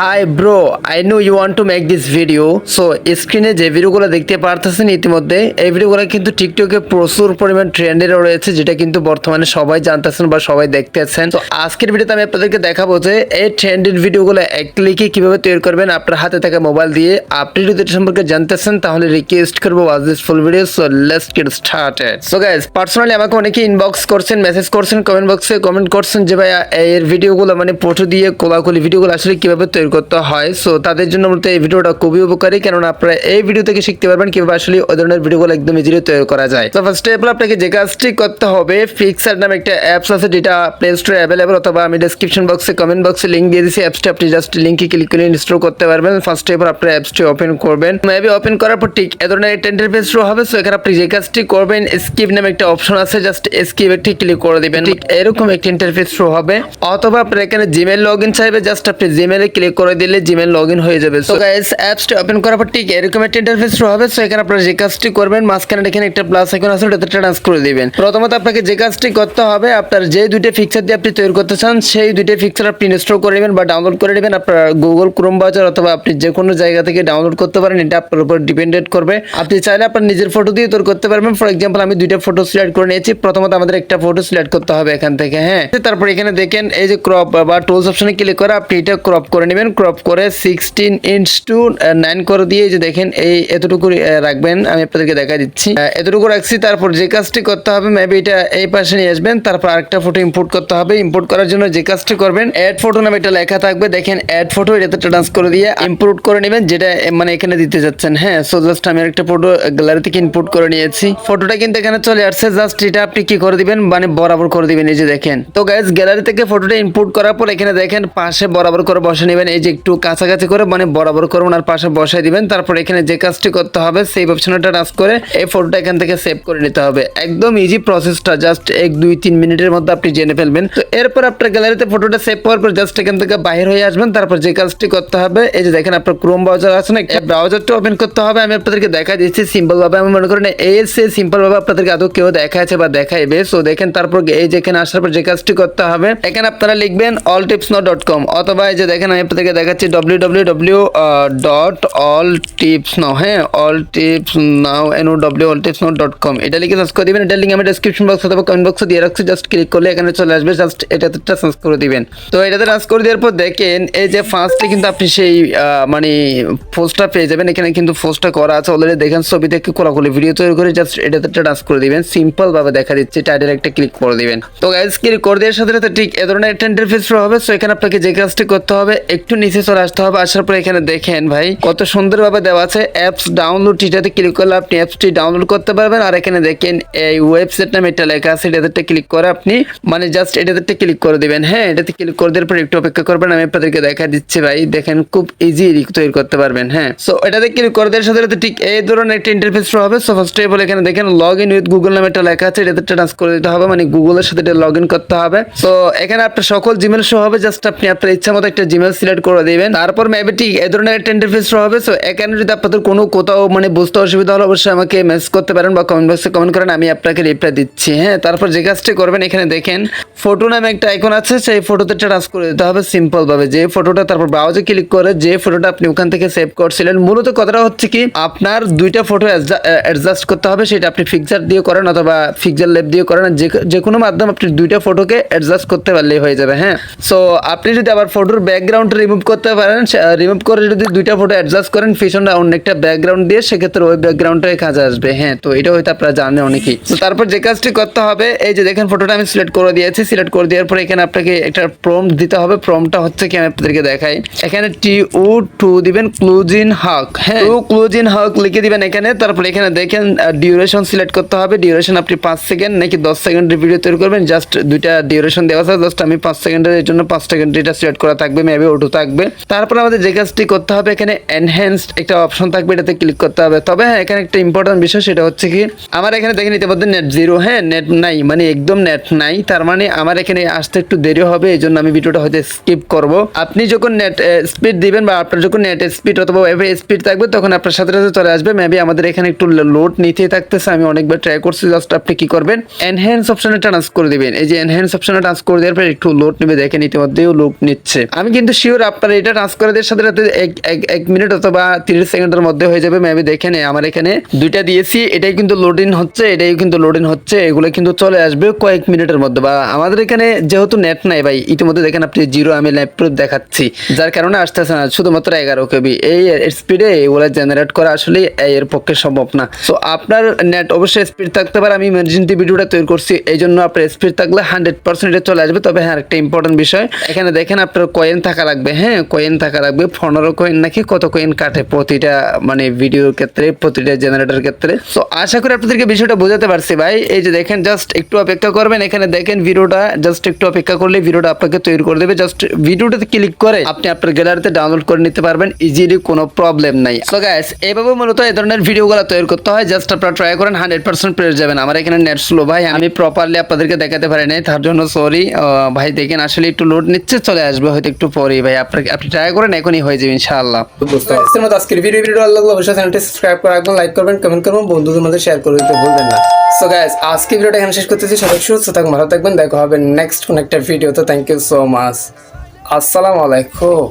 Hi bro I know you want to make this video so স্ক্রিনে যে ভিডিওগুলো দেখতে পারতেছেন, ইতিমধ্যে এই ভিডিওগুলো কিন্তু টিকটকে প্রচুর পরিমাণ ট্রেন্ডে রয়েছে, যেটা কিন্তু বর্তমানে সবাই জানতেছেন বা সবাই দেখতেছেন। তো আজকের ভিডিওতে আমি আপনাদেরকে দেখাবো যে এই ট্রেন্ডের ভিডিওগুলো এক ক্লিকে কীভাবে তৈরি করবেন আপনার হাতে থাকা মোবাইল দিয়ে। আপনি যদি এটা সম্পর্কে জানতেছেন, তাহলে রিকোয়েস্ট করব was this full video so let's get started so guys personally আমাকে অনেকে ইনবক্স করছেন মেসেজ করছেন কমেন্ট বক্সে কমেন্ট করছেন যে ভাই এর ভিডিওগুলো মানে ফটো দিয়ে কোলাকুলি ভিডিওগুলো আসলে কীভাবে তৈরি করতে হয়। সো তাদের জন্য মূলত এই ভিডিওটা খুবই উপকারী। কেননা আপনারা এই ভিডিও থেকে শিখতে পারবেন কীভাবে আসলে ওই ধরনের ভিডিওগুলো একদম ইজিলি তৈরি করা যায়। তো ফার্স্ট অফ আপনাকে যে কাজটি করতে হবে ফিক্সার নামে একটা অ্যাপস আছে যেটা প্লে স্টোরে অ্যাভেলেবল অথবা আমি ডেসক্রিপশন বক্সে কমেন্ট বক্সে লিঙ্ক দিয়ে দিয়েছি। অ্যাপসটি আপনি জাস্ট লিঙ্কে ক্লিক করে ইনস্টল করতে পারবেন। ফার্স্ট এবার আপনার অ্যাপসটি ওপেন করবেন। মেবি ওপেন করার পর ঠিক এ ধরনের একটা ইন্টারফেস শো হবে। সো এখানে আপনি যে কাজটি করবেন স্কিপ নামে একটা অপশন আছে। জাস্ট স্কিপ একটি ক্লিক করে দিবেন। ঠিক এরকম একটা ইন্টারফেস শো হবে। অথবা আপনার এখানে জিমেল লগ ইন চাইবে। জাস্ট আপনি জিমেলে ক্লিক করে দিলে জিমেল লগ ইন হয়ে যাবে। সো গাইস অ্যাপসটি ওপেন করার পর ঠিক এরকম একটা ইন্টারফেস হবে। সো এখানে আপনারা যে কাজটি করবেন, মাঝখানে এখানে একটা প্লাস আইকন আছে, ওটাতে ট্রান্স করে দিবেন। প্রথমত আপনাকে যে কাজটি করতে হবে, আপনার যে দুইটা ফিক্সার দিয়ে আপনি তৈরি করতে চান, সেই দুইটা ফিক্সার আপনি ইনস্টল করে নেবেন বা ডাউনলোড করে নেবেন। আপনার গুগল ক্রোম ব্রাউজার অথবা আপনি যে কোনো জায়গা থেকে ডাউনলোড করতে পারেন, এটা আপনার উপর ডিপেন্ডেন্ট করবে। আপনি চাইলে আপনার নিজের ফটো দিয়ে তৈরি করতে পারবেন। ফর এক্সাম্পল আমি দুইটা ফটো সিলেক্ট করে নিয়েছি। প্রথমত আমাদের একটা ফটো সিলেক্ট করতে হবে এখান থেকে হ্যাঁ। তারপর এখানে দেখেন, এই যে ক্রপ বা টুলস অপশনে ক্লিক করে আপনি এটা ক্রপ করে নেবেন। ক্রপ করে সিক্সটিন ইঞ্চ টু নাইন করে দিয়ে যে দেখেন, এই এতটুকু রাখবেন, আমি আপনাদেরকে দেখা দিচ্ছি। এতটুকু রাখছি, তারপর যে কাজটি করতে হবে মেবি এটা এই পাশে নিয়ে আসবেন, তারপর আরেকটা ফটো ইম্পোর্ট করতে হবে। ইম্পোর্ট করার জন্য যে কাজটি করবেন অ্যাড ফটো নামে এটা লেখা থাকবে। দেখেন অ্যাড ফটো এটাতে ট্রান্স করে দিয়ে ইম্পোর্ট করে নেবেন, যেটা মানে এখানে দিতে যাচ্ছেন। হ্যাঁ সো জাস্ট আমি একটা ফটো গ্যালারি থেকে ইম্পোর্ট করে নিয়েছি। ফটোটা কিন্তু এখানে চলে আসছে জাস্ট এটা আপনি কি করে দিবেন মানে বরাবর করে দিবেন, এই যে দেখেন। তো গাইজ গ্যালারি থেকে ফটোটা ইম্পোর্ট করার পর এখানে দেখেন, পাশে বরাবর করে বসে নেবেন এই যে একটু কাছাকাছি করে মানে বরাবর করুন আর পাশে বসাই দিবেন। তারপর এখানে যে কাজটি করতে হবে, সেই অপশনটা টাচ করে এই ফটোটা এখান থেকে সেভ করে নিতে হবে। একদম ইজি প্রসেসটা জাস্ট এক, দুই, তিন মিনিটের মধ্যে আপনি জেনে ফেলবেন। তো এরপর আপনার গ্যালারিতে ফটোটা সেভ করার পর জাস্ট এখান থেকে বাইরে হয়ে আসবেন। তারপর যে কাজটি করতে হবে, এই যে দেখেন আপনার ক্রোম ব্রাউজার আছে না, এই ব্রাউজারটা ওপেন করতে হবে। আমি আপনাদেরকে দেখা দিচ্ছি সিম্পল ভাবে আমি মনে করেন এই সে সিম্পল ভাবে আপনাদেরকে আদৌ কেউ দেখাচ্ছে বা দেখাইবে। সো দেখেন তারপর এই যে এখানে আসার পর যে কাজটি করতে হবে, এখানে আপনারা লিখবেন all tips now dot com অথবা এই যে দেখেন আমি আপনাদেরকে দেখাচ্ছি W W W dot all tips now হ্যাঁ all tips now N W all tips now dot com এটা লিখে সার্চ করে দিবেন এটা লিঙ্ক আমি ডেসক্রিপশন বক্স অথবা কমেন্ট বক্সে দিয়ে রাখছি জাস্ট ক্লিক করলে এখানে চলে আসবে জাস্ট এটাতে সার্চ করে দিবেন। তো এটাতে সার্চ করে দেওয়ার পর দেখেন এই যে ফার্স্টে কিন্তু আপনি সেই আহ, মানে পোস্টটা পেয়ে যাবেন এখানে কিন্তু পোস্টটা করা আছে অলরেডি দেখেন ছবি থেকে কোলাকুলি ভিডিও তৈরি করে জাস্ট এটাতে টাচ করে দিবেন সিম্পল ভাবে দেখা দিচ্ছে টাইটেল একটা ক্লিক করে দিবেন। তো গাইজ ক্লিক করে দেওয়ার সাথে সাথে ঠিক এ ধরনের একটা ইন্টারফেস হবে সো এখানে আপনাকে যে কাজটি করতে হবে একটু নিচে চলে আসতে হবে, আসার পর এখানে দেখেন ভাই, কত সুন্দরভাবে দেওয়া আছে। অ্যাপস ডাউনলোড এটাতে ক্লিক করলে আপনি অ্যাপসটি ডাউনলোড করতে পারবেন। আর এখানে দেখেন, এই ওয়েবসাইট নামে এটা লেখা আছে, এটাতে ক্লিক করে আপনি মানে জাস্ট এটাতে ক্লিক করে দিবেন। হ্যাঁ এটাতে ক্লিক করে দেওয়ার পর একটু অপেক্ষা করবেন, আমি আপনাদেরকে দেখা দিচ্ছি ভাই, দেখেন খুব ইজি তৈরি করতে পারবেন হ্যাঁ। সো এটাতে ক্লিক করে দেওয়ার সাথে সাথে ঠিক এই ধরনের একটা ইন্টারফেস হবে। সো ফার্স্ট অফ অল এখানে দেখেন লগ ইন উইথ গুগল নামে একটা লেখা আছে, এটাতে ট্রান্স করে দিতে হবে মানে গুগলের সাথে এটা লগ ইন করতে হবে। সো এখানে আপনার সকল জিমেল শো হবে জাস্ট আপনি আপনার ইচ্ছা মতো একটা জিমেল সিলেক্ট করে দিবেন। তারপর মেবি ঠিক এই ধরনের একটা ইন্টারফেস হবে সো এখানে যদি আপনাদের কোনো কোথাও মানে বুঝতে অসুবিধা হলে অবশ্যই আমাকে মেসেজ করতে পারেন বা কমেন্ট বক্সে কমেন্ট করেন, আমি আপনাকে রিপ্লাই দিচ্ছি হ্যাঁ? তারপর যে কাজটি করবেন, এখানে দেখেন ফটো নামে একটা আইকন আছে, সেই ফটোতে ট্রান্স করে দিতে হবে সিম্পল ভাবে যে ফটোটা তারপর ব্রাউজে ক্লিক করে যে ফটোটা আপনি ওখান থেকে সেভ করছিলেন, মূলত কথাটা হচ্ছে কি, আপনার দুইটা ফটো অ্যাডজাস্ট করতে হবে, সেটা আপনি ফিক্সার দিয়ে করেন অথবা ফিক্সার লেপ দিয়ে করেন, যে কোনো মাধ্যমে আপনি দুইটা ফটোকে অ্যাডজাস্ট করতে পারলেই হয়ে যাবে হ্যাঁ? সো আপনি যদি আবার ফটোর ব্যাকগ্রাউন্ড রিমুভ করতে পারেন রিমুভ করে যদি দুইটা ফটো অ্যাডজাস্ট করেন পিছনে অন্য একটা ব্যাকগ্রাউন্ড দিয়ে সেক্ষেত্রে ওই ব্যাকগ্রাউন্ডটাই কাজে আসবে। হ্যাঁ তো এটা হয়তো আপনারা জানেন অনেকেই। তো তারপর যে কাজটি করতে হবে এই যে দেখেন ফটোটা আমি সিলেক্ট করে দিয়েছি সিলেক্ট করে দেওয়ার পর এখানে আপনাকে একটা প্রম দিতে হবে। প্রমটা হচ্ছে কি আমি আপনাদেরকে দেখাই। এখানে টি উ টু দিবেন ক্লুজিন হাক হ্যাঁ টু ক্লুজিন হাক লিখে দিবেন এখানে। তারপর এখানে দেখেন ডিউরেশন সিলেক্ট করতে হবে। ডিউরেশন আপনি পাঁচ সেকেন্ড নাকি দশ সেকেন্ডের ভিডিও তৈরি করবেন। জাস্ট দুইটা ডিউরেশন দেওয়া আছে। জাস্ট আমি পাঁচ সেকেন্ডের জন্য পাঁচ সেকেন্ড এটা সিলেক্ট করা থাকবে মেবি ওটু থাকবে। তারপর আমাদের যে কাজটি করতে হবে, এখানে এনহ্যান্সড একটা অপশন থাকবে, এটাতে ক্লিক করতে হবে। তবে হ্যাঁ এখানে একটা ইম্পর্টেন্ট বিষয়, সেটা হচ্ছে কি, আমার এখানে দেখেন ইতিমধ্যে নেট জিরো হ্যাঁ নেট নাই মানে একদম নেট নাই। তার মানে আমার এখানে আসতে একটু দেরি হবে, এই জন্য আমি ভিডিওটা হয়তো স্কিপ করব। আপনি যখন নেট স্পিড দিবেন বা আপনার যখন নেট স্পিড অথবা ওয়াইফাই স্পিড থাকবে, তখন আপনার সাথে সাথে চলে আসবে। মেবি আমাদের এখানে একটু লোড নিতে থাকতেছে, আমি অনেকবার ট্রাই করছি জাস্ট আপনি কি করবেন এনহ্যান্স অপশনে ট্রান্স করে দিবেন। এই যে এনহ্যান্স অপশনে ট্রান্স করে দেওয়ার পর একটু লোড নেবে, দেখেন ইতিমধ্যেও লোড নিচ্ছে। আমি কিন্তু শিওর আপনার এটা টাচ করে দেওয়ার সাথে সাথে এক এক মিনিট অথবা তিরিশ সেকেন্ডের মধ্যে হয়ে যাবে। মেবি দেখে নেই আমার এখানে দুইটা দিয়েছি। এটাই কিন্তু লোডিং হচ্ছে, এটাই কিন্তু লোডিং হচ্ছে, এগুলো কিন্তু চলে আসবে কয়েক মিনিটের মধ্যে। বা আমাদের এখানে যেহেতু নেট নাই ভাই, ইতিমধ্যে দেখেন আপনি জিরো আমি ল্যাপ প্রুফ দেখাচ্ছি। যার কারণে আসতেছে না, শুধুমাত্র এগারো কেবি এই স্পিডে এগুলো জেনারেট করা আসলে এর পক্ষে সম্ভব না। সো আপনার নেট অবশ্যই স্পিড থাকতে পারে, আমি ইমার্জেন্সি ভিডিওটা তৈরি করছি এই জন্য আপনার স্পিড থাকলে হান্ড্রেড পার্সেন্ট চলে আসবে। তবে হ্যাঁ একটা ইম্পর্টেন্ট বিষয়, এখানে দেখেন আপনার কয়েন থাকা লাগবে। হ্যাঁ কয়েন থাকা লাগবে। পনেরো কয়েন নাকি কত কয়েন কাটে প্রতিটা মানে ভিডিওর ক্ষেত্রে, প্রতিটা জেনারেটর ক্ষেত্রে? সো আশা করি আপনাদেরকে বিষয়টা বোঝাতে পারছি ভাই। এই যে দেখেন জাস্ট একটু অপেক্ষা করবেন। এখানে দেখেন ভিডিওটা জাস্ট একটু অপেক্ষা করলে ভিডিওটা আপনাকে তৈরি করে দেবে। জাস্ট ভিডিওটাতে ক্লিক করে আপনি আপনার গ্যালারিতে ডাউনলোড করে নিতে পারবেন। ইজিলি কোনো প্রবলেম নাই। সো গাইস এইভাবে মূলত এই ধরনের ভিডিওগুলো তৈরি করতে হয়। জাস্ট আপনারা ট্রাই করেন হান্ড্রেড পার্সেন্ট পেয়ে যাবেন। আমার এখানে নেট স্লো ভাই। আমি প্রপারলি আপনাদেরকে দেখাতে পারি নাই, তার জন্য সরি ভাই, দেখেন, আসলে একটু লোড নিচ্ছে, চলে আসবে। হয়তো একটু পরেই ভাই আপনাকে আপনি ট্রাই করেন, এখনই হয়ে যাবে ইনশাআল্লাহ। বুঝতে পারছি। মতো আজকের ভিডিও ভিডিও ভালো লাগল অবশ্যই চ্যানেলটি সাবস্ক্রাইব করে রাখবেন লাইক করবেন কমেন্ট করবেন, বন্ধুদের মধ্যে শেয়ার করে দিতে ভুলবেন না। সো গাইস আজকে ভিডিওটা এখানে শেষ করতেছি। সবাই সুস্থ থাকুন, ভালো থাকবেন। দেখা হবে নেক্সট কোন একটা ভিডিও তো। থ্যাংক ইউ সো মাচ আসসালামু আলাইকুম।